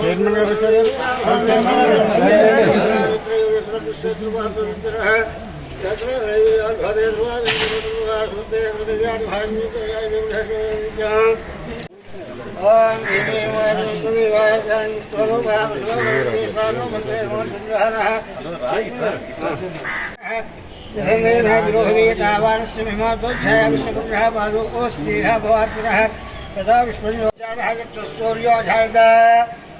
Chairman గారు వచ్చారు तदा विष्णुर्योजायत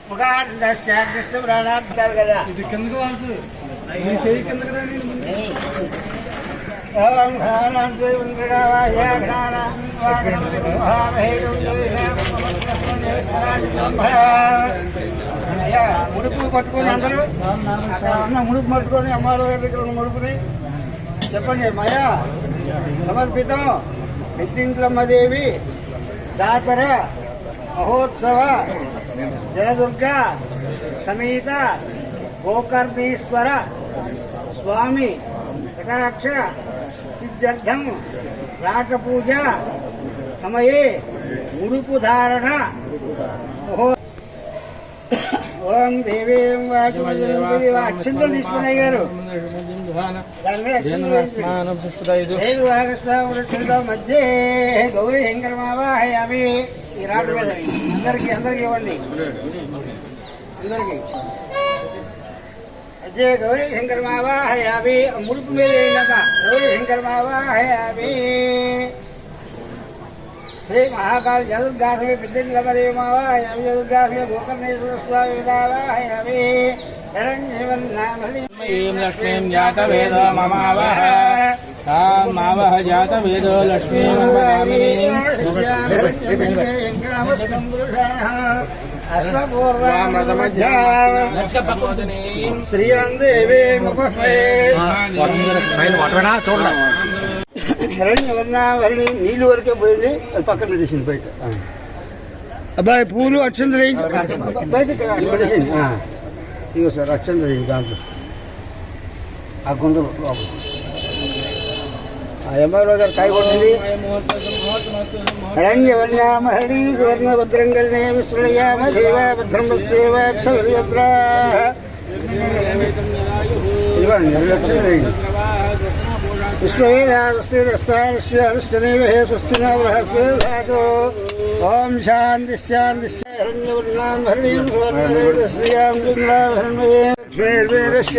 मुखादस्याग्रस्त प्राणात् गदा ఇది కిందకు వాల్సు నీ చేయి కిందకు రాని ముడుపు పట్టుకొని అందరూ? అక్కడ ఉన్న ముడుపు పట్టుకొని అమ్మారావు గారి దగ్గర ఉన్న ముడుపుని. చెప్పండి మయా సమర్పితం. నిత్యంట్లమ్మదేవి జాతర మహోత్సవ జయదుర్గ సమేత గోకర్ణేశ్వర స్వామి కటాక్ష సిద్ధ్యర్థం రాటపూజ సమయే ఉడుపు ధారణ ఓం దేవీం అక్షంతలు తీసుకుని అయ్యారు మధ్య గౌరీ శంకరమావాహయామి. ఈ మీద అందరికి అందరికి ఇవ్వండి. అందరికి. जय गौरी शंकर मावा हयावे अमृत मेरे लगा गौरी शंकर मावा हयावे श्री महाकाल जलदास में विद्युत लगा देव मावा हयावे जलदास में गोकर्णेश्वर स्वामी मावा हयावे शरणजीवन नाम लक्ष्मीं जात वेद जात वेद హరణి నీళ్ళు వరకే పోయింది పక్కన పెట్టేసింది బయట అబ్బాయి పూలు అక్షంతలు వేయించి బయట పెట్టేసింది ఇగో సార్ అక్షంతలు దాంట్లో ఆ గుంత లోపల ఆ ఎంఆర్ఓ గారు కాయ కొట్టింది హరణ్యవర్ణామ హరి సువర్ణ భద్రం కర్ణే విశ్రయామ దేవ భద్రం పశ్యేవ క్షౌర్యత్ర ఇదిగోండి రెండు లక్షలు వేయండి. విశ్వవేదాస్తేరస్తారస్యానుష్టదేవ హే స్వస్తి బృహస్పతి ఓం శాంతి శాంతి హరణ్యవర్ణాం హరణీం సువర్ణరేతశ్రియాం చంద్రాభరణే లక్ష్మీర్వేరస్య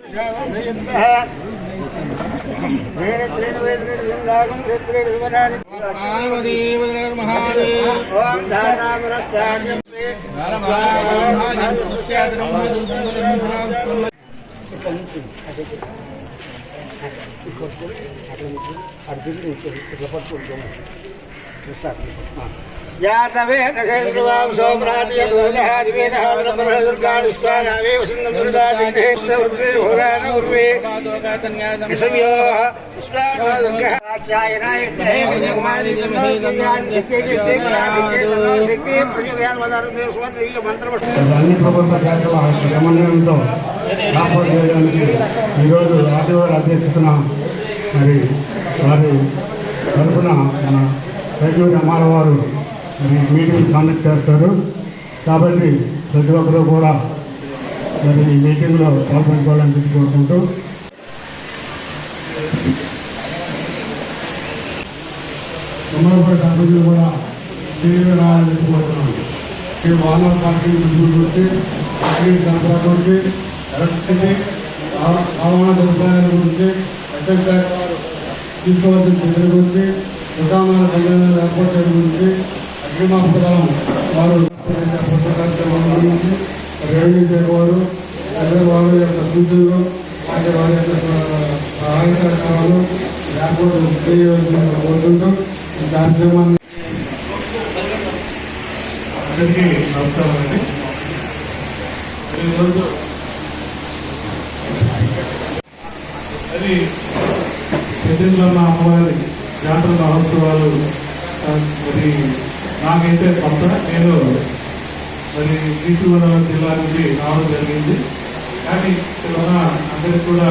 ప్రసిద్ధిరస్తు శుశ్రూషణ ఇవ్వగారు ఓం మంత్రవస్తు అన్ని ప్రభుత్వ కార్యక్రమాల సమన్వయంతో ఏర్పాటు చేయడానికి ఈరోజు ఆర్టీఓ అధ్యక్షతన మరి వారి తరఫున మన రైతు అమ్మాల వారు మీటింగ్ కండక్ట్ చేస్తారు. కాబట్టి ప్రతి ఒక్కరూ కూడా మరి ఈ మీటింగ్లో పాల్గొనుకోవాలని చెప్పి కోరుకుంటూ అమరావతి అభివృద్ధి కూడా తీవ్ర రావాలని కోరుతున్నాను. ఈ వాహన పార్కింగ్ గురించి పార్కింగ్ సరఫరా గురించి ఎలక్ట్రిసిటీ రవాణా సదుపాయాల గురించి తీసుకోవాల్సిన చర్యల గురించి దుకాణాల సంఘాల ఏర్పాటు చేయడం గురించి అగ్నిమాపదలం వారు రెవెన్యూ అదే వారి యొక్క సూచనలు అలాగే వారి యొక్క సహాయ లేకపోతే కోరుకుంటూ. కార్యక్రమాన్ని అందరికీ నమస్కారం అండి. ఈరోజు అది అమ్మవారి జాతర మహోత్సవాలు మరి నాకైతే కొత్త నేను మరి ఈస్ట్ గోదావరి జిల్లా నుంచి రావడం జరిగింది. కానీ ఇక్కడ అందరికి కూడా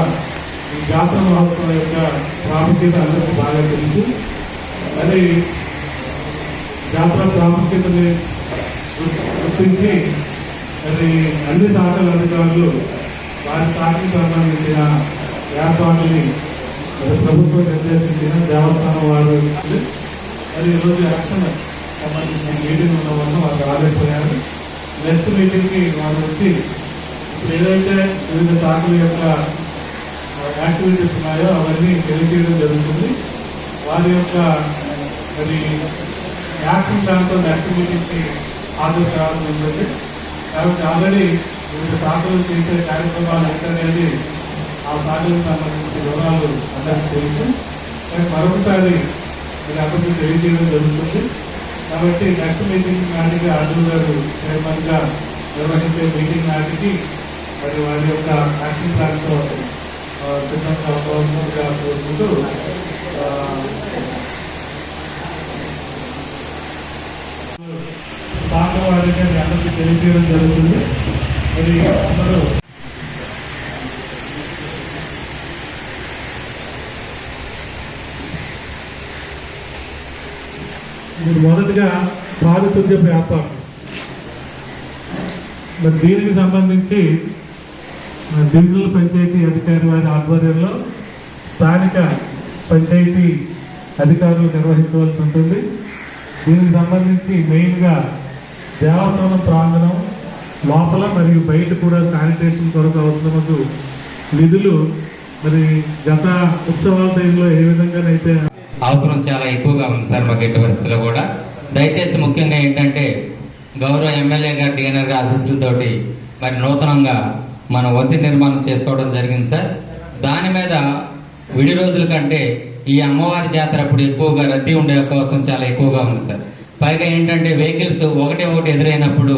ఈ జాతర మహోత్సవం యొక్క ప్రాముఖ్యత అందరికీ బాగా తెలుసు. మరి జాతర ప్రాముఖ్యతని గుర్తించి మరి అన్ని శాఖల అధికారులు వారి శాఖకు సంబంధించిన ఏర్పాట్లని ప్రభుత్వం నిర్దేశించిన దేవస్థానం వారు. మరి ఈరోజు యాక్షన్ సంబంధించిన మీటింగ్ ఉన్న వల్ల వారు రాలేకపోయారు నెక్స్ట్ మీటింగ్కి వాళ్ళు వచ్చి ఇప్పుడు ఏదైతే వివిధ శాఖల యొక్క యాక్టివిటీస్ ఉన్నాయో అవన్నీ తెలియజేయడం జరుగుతుంది. వారి యొక్క మరి యాక్షన్ ప్లాన్తో నెక్స్ట్ మీటింగ్కి హాజరు కావాల్సి ఉంటుంది కాబట్టి ఆల్రెడీ వివిధ శాఖలు చేసే కార్యక్రమాలు ఏంటనేది ఆ శాఖలకు సంబంధించిన వివరాలు అందరికీ తెలుసు. మరొకసారి మీరు అభివృద్ధి తెలియజేయడం జరుగుతుంది. కాబట్టి నెక్స్ట్ మీటింగ్ నాటికి అర్జున్ గారు చైర్మన్గా నిర్వహించే మీటింగ్ నాటికి మరి వారి యొక్క యాక్షన్ ప్లాన్తో ఆ, సిద్ధంగా కావాల్సిందిగా కోరుకుంటూ పాత వారికి అందరికీ తెలియజేయడం జరుగుతుంది. మరి అందరూ ఇది మొదటగా పారిశుద్ధ్య వ్యాపారం. మరి దీనికి సంబంధించి మన డివిజనల్ పంచాయతీ అధికారి వారి ఆధ్వర్యంలో స్థానిక పంచాయతీ అధికారులు నిర్వహించవలసి ఉంటుంది. దీనికి సంబంధించి మెయిన్గా దేవస్థానం ప్రాంగణం లోపల మరియు బయట కూడా శానిటేషన్ కొరకు అవసరమకు నిధులు మరి గత ఉత్సవాల టైంలో ఏ విధంగానైతే అవసరం చాలా ఎక్కువగా ఉంది సార్ మాకు ఎట్టి పరిస్థితుల్లో కూడా. దయచేసి ముఖ్యంగా ఏంటంటే గౌరవ ఎమ్మెల్యే గారు డిఎన్ఆర్ గారి ఆశీస్సులతోటి మరి నూతనంగా మన వద్ద నిర్మాణం చేసుకోవడం జరిగింది సార్. దాని మీద విడి రోజుల కంటే ఈ అమ్మవారి జాతర అప్పుడు ఎక్కువగా రద్దీ ఉండే అవకాశం చాలా ఎక్కువగా ఉంది సార్. పైగా ఏంటంటే వెహికల్స్ ఒకటి ఒకటి ఎదురైనప్పుడు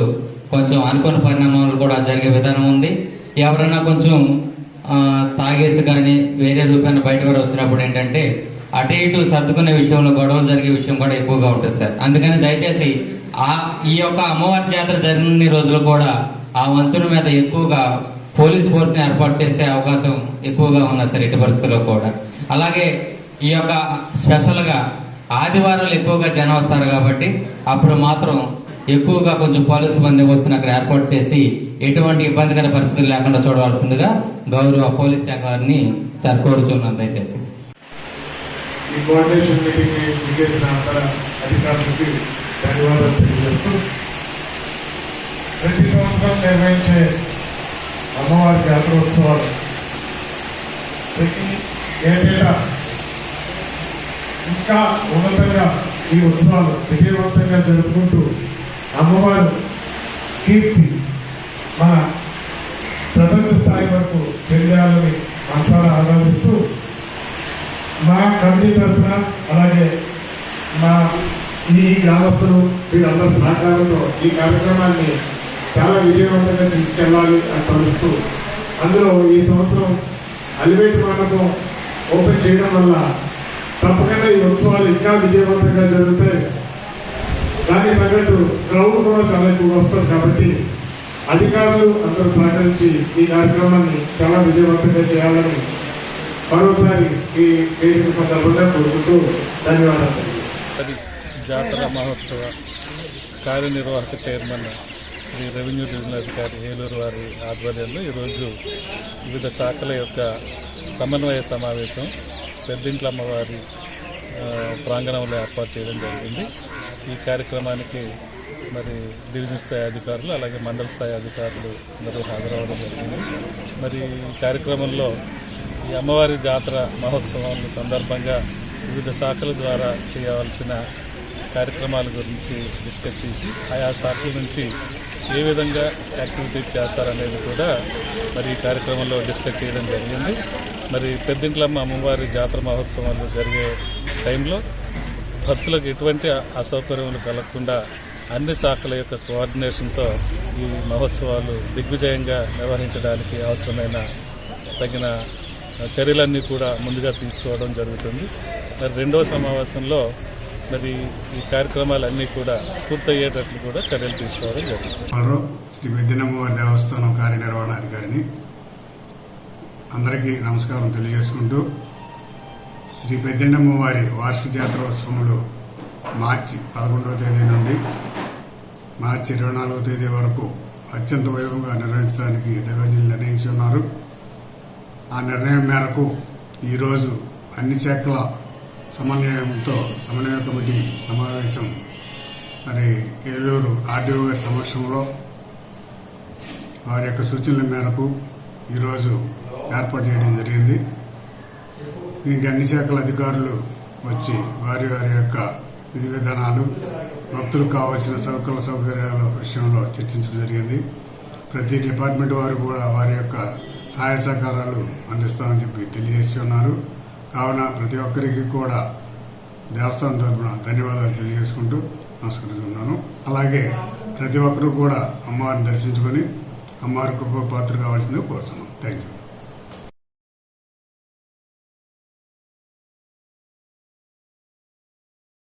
కొంచెం అనుకోని పరిణామాలు కూడా జరిగే విధానం ఉంది. ఎవరైనా కొంచెం తాగేసి కానీ వేరే రూపాన్ని బయట వారు వచ్చినప్పుడు ఏంటంటే అటు ఇటు సర్దుకునే విషయంలో గొడవలు జరిగే విషయం కూడా ఎక్కువగా ఉంటుంది సార్. అందుకని దయచేసి ఆ ఈ యొక్క అమ్మవారి జాతర జరిగిన రోజులు కూడా ఆ వంతుల మీద ఎక్కువగా పోలీస్ ఫోర్స్ని ఏర్పాటు చేసే అవకాశం ఎక్కువగా ఉన్నది సార్ ఇటు పరిస్థితుల్లో కూడా. అలాగే ఈ యొక్క స్పెషల్గా ఆదివారాలు ఎక్కువగా జనం వస్తారు కాబట్టి అప్పుడు మాత్రం ఎక్కువగా కొంచెం పోలీసు బందోబస్తుని అక్కడ ఏర్పాటు చేసి ఎటువంటి ఇబ్బందికర పరిస్థితులు లేకుండా చూడవలసిందిగా గౌరవ పోలీస్ శాఖ వారిని సార్ కోరుచున్నాను దయచేసి. ఈ కోఆర్డినేషన్ మీటింగ్ని విజేసిన అధికారులకి ధన్యవాదాలు తెలియజేస్తూ ప్రతి సంవత్సరం నిర్వహించే అమ్మవారి జాతర ఉత్సవాలు ప్రతి ఏటేటా ఇంకా ఉన్నతంగా ఈ ఉత్సవాలు విజయవంతంగా జరుపుకుంటూ అమ్మవారు కీర్తి మన ప్రపంచ స్థాయి వరకు తెలియాలని మనసారా ఆరాధిస్తూ మా కమిటీ తరఫున అలాగే మా ఈ గ్రామస్తులు వీళ్ళందరి సహకారంతో ఈ కార్యక్రమాన్ని చాలా విజయవంతంగా తీసుకెళ్ళాలి అని తలుస్తూ అందులో ఈ సంవత్సరం అలివేట్ మండపం ఓపెన్ చేయడం వల్ల తప్పకుండా ఈ ఉత్సవాలు ఇంకా విజయవంతంగా జరిగితే దానికి తగ్గట్టు క్రౌడ్ కూడా చాలా ఎక్కువ వస్తుంది కాబట్టి అధికారులు అందరూ సహకరించి ఈ కార్యక్రమాన్ని చాలా విజయవంతంగా చేయాలని మరోసారి ఈ వేదిక సందర్భంగా కోరుకుంటూ ధన్యవాదాలు అది జాతర మహోత్సవ కార్యనిర్వాహక చైర్మన్ శ్రీ రెవెన్యూ డివిజనల్ అధికారి ఏలూరు వారి ఆధ్వర్యంలో ఈరోజు వివిధ శాఖల యొక్క సమన్వయ సమావేశం పెద్దింట్ల అమ్మవారి ప్రాంగణంలో ఏర్పాటు చేయడం జరిగింది. ఈ కార్యక్రమానికి మరి డివిజన్ స్థాయి అధికారులు అలాగే మండల స్థాయి అధికారులు అందరూ హాజరవడం జరిగింది. మరి ఈ కార్యక్రమంలో ఈ అమ్మవారి జాతర మహోత్సవం సందర్భంగా వివిధ శాఖల ద్వారా చేయవలసిన కార్యక్రమాల గురించి డిస్కస్ చేసి ఆయా శాఖల నుంచి ఏ విధంగా యాక్టివిటీస్ చేస్తారనేది కూడా మరి ఈ కార్యక్రమంలో డిస్కస్ చేయడం జరిగింది. మరి పెద్దింట్లమ్మ అమ్మవారి జాతర మహోత్సవాలు జరిగే టైంలో భక్తులకు ఎటువంటి అసౌకర్యములు కలగకుండా అన్ని శాఖల యొక్క కోఆర్డినేషన్తో ఈ మహోత్సవాలు దిగ్విజయంగా నిర్వహించడానికి అవసరమైన తగిన చర్యలన్నీ కూడా ముందుగా తీసుకోవడం జరుగుతుంది. మరి రెండవ సమావేశంలో మరి ఈ కార్యక్రమాలన్నీ కూడా పూర్తయ్యేటట్లు కూడా చర్యలు తీసుకోవడం జరుగుతుంది. శ్రీ పెద్దినమ్మవారి దేవస్థానం కార్యనిర్వహణాధికారిని అందరికీ నమస్కారం తెలియజేసుకుంటూ శ్రీ పెద్దినమ్మవారి వార్షిక జాతరోత్సవములు మార్చి పదకొండవ తేదీ నుండి మార్చి ఇరవై నాలుగవ తేదీ వరకు అత్యంత వైభవంగా నిర్వహించడానికి దేవజనులు నిర్ణయించి ఉన్నారు ఆ నిర్ణయం మేరకు ఈరోజు అన్ని శాఖల సమన్వయంతో సమన్వయ కమిటీ సమావేశం మరి ఏలూరు ఆర్డీఓ గారి సమక్షంలో వారి యొక్క సూచనల మేరకు ఈరోజు ఏర్పాటు చేయడం జరిగింది. దీనికి అన్ని శాఖల అధికారులు వచ్చి వారి వారి యొక్క విధి విధానాలు భక్తులకు కావాల్సిన సౌకర్య సౌకర్యాల విషయంలో చర్చించడం జరిగింది. ప్రతి డిపార్ట్మెంట్ వారు కూడా వారి యొక్క సహాయ సహకారాలు అందిస్తామని చెప్పి తెలియజేసి ఉన్నారు కావున ప్రతి ఒక్కరికి కూడా దేవస్థానం తరఫున ధన్యవాదాలు తెలియజేసుకుంటూ నమస్కరిస్తున్నాను. అలాగే ప్రతి ఒక్కరూ కూడా అమ్మవారిని దర్శించుకొని అమ్మవారి కృప పాత్ర కావాల్సిందే కోరుతున్నాను థ్యాంక్ యూ